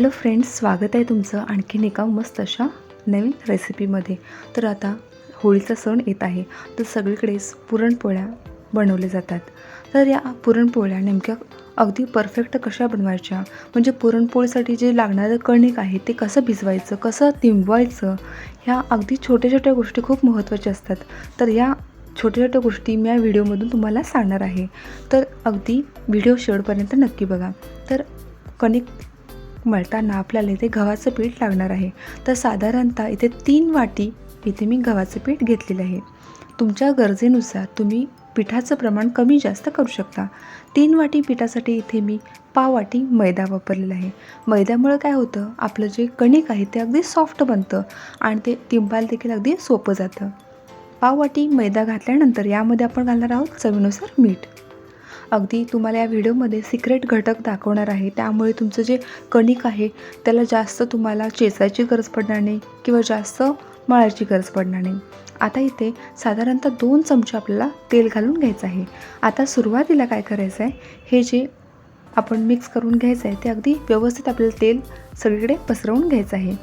Hello friends स्वागत आहे तुमचं आणखीन एका मस्त अशा नवीन रेसिपीमध्ये. तर आता होळीचा सण येत आहे तर सगळीकडेच पुरणपोळ्या बनवल्या जातात. तर या पुरणपोळ्या नेमक्या अगदी परफेक्ट कशा बनवायच्या? म्हणजे पुरणपोळीसाठी जे लागणारं कणिक आहे ते कसं भिजवायचं कसं तिंबवायचं? ह्या अगदी छोट्या छोट्या गोष्टी खूप महत्त्वाच्या असतात. तर या छोट्या छोट्या गोष्टी मी या व्हिडिओमधून तुम्हाला सांगणार आहे. तर अगदी व्हिडिओ शेवटपर्यंत नक्की बघा. तर कणिक मळताना आपल्याला इथे गव्हाचं पीठ लागणार आहे. तर साधारणतः इथे तीन वाटी इथे मी गव्हाचं पीठ घेतलेलं आहे. तुमच्या गरजेनुसार तुम्ही पिठाचं प्रमाण कमी जास्त करू शकता. तीन वाटी पिठासाठी इथे मी पाव वाटी मैदा वापरलेला आहे. मैद्यामुळं काय होतं? आपलं जे कणिक आहे ते अगदी सॉफ्ट बनतं आणि ते तिंबायला देखील अगदी सोपं जातं. पाव वाटी मैदा घातल्यानंतर यामध्ये आपण घालणार आहोत चवीनुसार मीठ. अगदी तुम्हाला या व्हिडिओमध्ये सिक्रेट घटक दाखवणार आहे. त्यामुळे तुमचं जे कणिक आहे त्याला जास्त तुम्हाला चेचायची गरज पडणार नाही किंवा जास्त मळायची गरज पडणार नाही. आता इथे साधारणतः दोन चमचे आपल्याला तेल घालून घ्यायचं आहे. आता सुरुवातीला काय करायचं आहे हे जे आपण मिक्स करून घ्यायचं आहे ते अगदी व्यवस्थित आपल्याला तेल सगळीकडे पसरवून घ्यायचं आहे.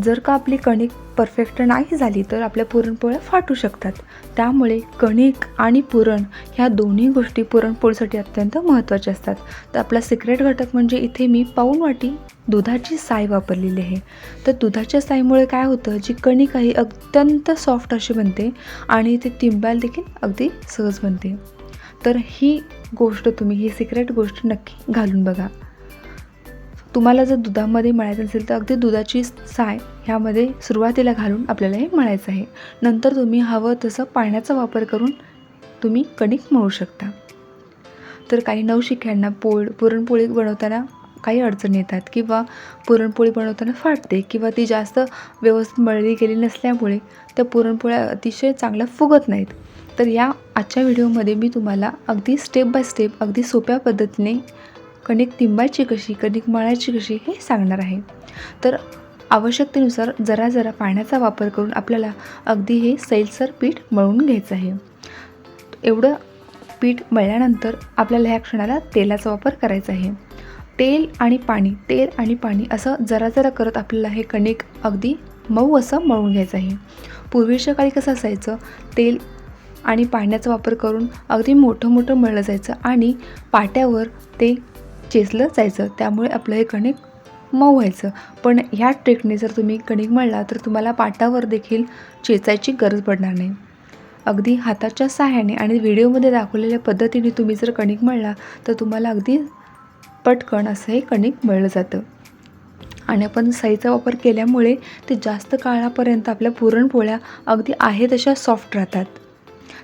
जर का आपली कणिक परफेक्ट नाही झाली तर आपल्या पुरणपोळ्या फाटू शकतात. त्यामुळे कणिक आणि पुरण ह्या दोन्ही गोष्टी पुरणपोळीसाठी अत्यंत महत्त्वाच्या असतात. तर आपला सिक्रेट घटक म्हणजे इथे मी पाऊण वाटी दुधाची साय वापरलेली आहे. तर दुधाच्या साईमुळे काय होतं जी कणिक आहे अत्यंत सॉफ्ट अशी बनते आणि ते तिंबायला देखील अगदी सहज बनते. तर ही गोष्ट तुम्ही ही सिक्रेट गोष्ट नक्की घालून बघा. तुम्हाला जर दुधामध्ये मळायचं असेल तर अगदी दुधाची साय ह्यामध्ये सुरुवातीला घालून आपल्याला हे मळायचं आहे. नंतर तुम्ही हवं तसं पाण्याचा वापर करून तुम्ही कणिक मळू शकता. तर काही नवशिक्यांना पोळ पुरणपोळी बनवताना काही अडचणी येतात किंवा पुरणपोळी बनवताना फाटते किंवा ती जास्त व्यवस्थित मळली गेली नसल्यामुळे त्या पुरणपोळ्या अतिशय चांगल्या फुगत नाहीत. तर या आजच्या व्हिडिओमध्ये मी तुम्हाला अगदी स्टेप बाय स्टेप अगदी सोप्या पद्धतीने कणिक तिंबायची कशी कणिक मळायची कशी हे सांगणार आहे. तर आवश्यकतेनुसार जरा जरा पाण्याचा वापर करून आपल्याला अगदी हे सैलसर पीठ मळून घ्यायचं आहे. एवढं पीठ मळल्यानंतर आपल्याला ह्या क्षणाला तेलाचा वापर करायचा आहे. तेल आणि पाणी तेल आणि पाणी असं जरा जरा करत आपल्याला हे कणिक अगदी मऊ असं मळून घ्यायचं आहे. पूर्वीच्या काळी कसं असायचं तेल आणि पाण्याचा वापर करून अगदी मोठं मोठं मळलं जायचं आणि पाट्यावर ते चेचलं जायचं त्यामुळे आपलं हे कणिक मऊ व्हायचं. पण ह्या ट्रिकने जर तुम्ही कणिक मळला तर तुम्हाला पाटावर देखील चेचायची गरज पडणार नाही. अगदी हाताच्या सहाय्याने आणि व्हिडिओमध्ये दाखवलेल्या पद्धतीने तुम्ही जर कणिक मळला तर तुम्हाला अगदी पटकन असं हे कणिक मळलं जातं. आणि आपण सईचा वापर केल्यामुळे ते जास्त काळापर्यंत आपल्या पुरणपोळ्या अगदी आहे तशा सॉफ्ट राहतात.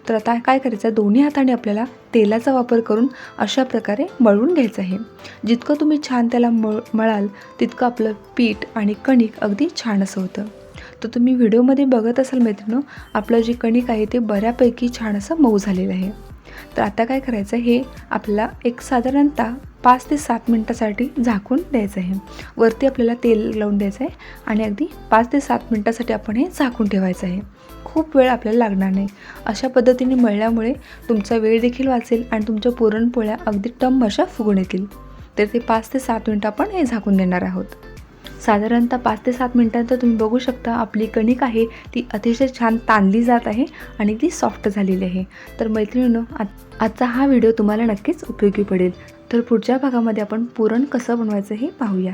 तर आता काय करायचं? दोन्ही हाताने आपल्याला तेलाचा वापर करून अशा प्रकारे मळून घ्यायचं आहे. जितकं तुम्ही छान त्याला मळ मळाल तितकं आपलं पीठ आणि कणिक अगदी छान असं होतं. तर तुम्ही व्हिडिओमध्ये बघत असाल मैत्रिणं आपलं जे कणिक आहे ते बऱ्यापैकी छान असं मऊ झालेलं आहे. तर आता काय करायचं? हे आपल्याला एक साधारणतः पाच ते सात मिनटासाठी झाकून द्यायचं आहे. वरती आपल्याला तेल लावून द्यायचं आहे आणि अगदी पाच ते सात मिनटासाठी आपण हे झाकून ठेवायचं आहे. खूप वेळ आपल्याला लागणार नाही. अशा पद्धतीने मळल्यामुळे तुमचा वेळ देखील वाचेल आणि तुमच्या पुरणपोळ्या अगदी टम अशा फुगून येतील. तर ते पाच ते सात मिनटं आपण हे झाकून देणार आहोत. साधारणतः पाच ते सात मिनटांत तुम्ही बघू शकता आपली कणिक आहे ती अतिशय छान ताणली जात आहे आणि ती सॉफ्ट झालेली आहे. तर मैत्रिणीनं आजचा हा व्हिडिओ तुम्हाला नक्कीच उपयोगी पडेल. तर पुढच्या भागामध्ये आपण पुरण कसं बनवायचं हे पाहूया.